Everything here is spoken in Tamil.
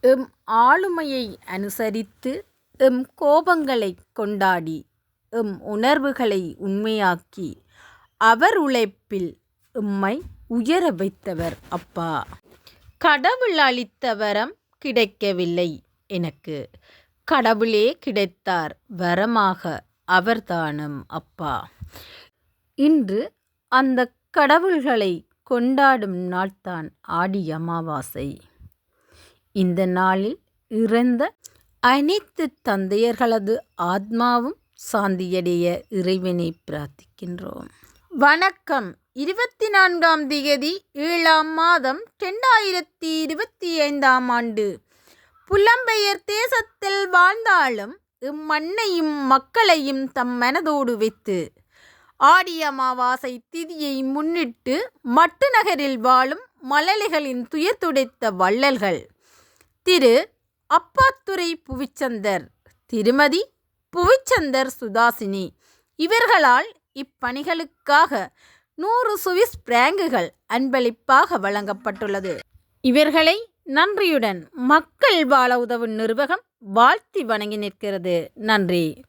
எம் ஆளுமையை அனுசரித்து எம் கோபங்களைக் கொண்டாடி எம் உணர்வுகளை உண்மையாக்கி அவர் உழைப்பில் எம்மை உயர வைத்தவர் அப்பா. கடவுள் அளித்த வரம் கிடைக்கவில்லை எனக்கு. கடவுளே கிடைத்தார் வரமாக அவர்தானம் அப்பா. இன்று அந்த கடவுள்களை கொண்டாடும் நாள்தான் ஆடி அமாவாசை. இந்த நாளில் இறந்த அனைத்து தந்தையர்களது ஆத்மாவும் சாந்தியடைய இறைவனை பிரார்த்திக்கின்றோம். வணக்கம். இருபத்தி நான்காம் திகதி ஏழாம் மாதம் ரெண்டாயிரத்தி இருபத்தி ஐந்தாம் ஆண்டு. புலம்பெயர் தேசத்தில் வாழ்ந்தாலும் இம்மண்ணையும் மக்களையும் தம் மனதோடு வைத்து ஆடி அமாவாசை திதியை முன்னிட்டு மட்டு நகரில் வாழும் மலலிகளின் துயர் துடைத்த வள்ளல்கள் திரு அப்பாத்துரை புவிச்சந்தர் திருமதி புவிச்சந்தர் சுதாசினி. இவர்களால் இப்பணிகளுக்காக நூறு சுவிஸ் பிராங்குகள் அன்பளிப்பாக வழங்கப்பட்டுள்ளது. இவர்களை நன்றியுடன் மக்கள் வாழ உதவும் நிர்வாகம் வாழ்த்தி வணங்கி நிற்கிறது. நன்றி.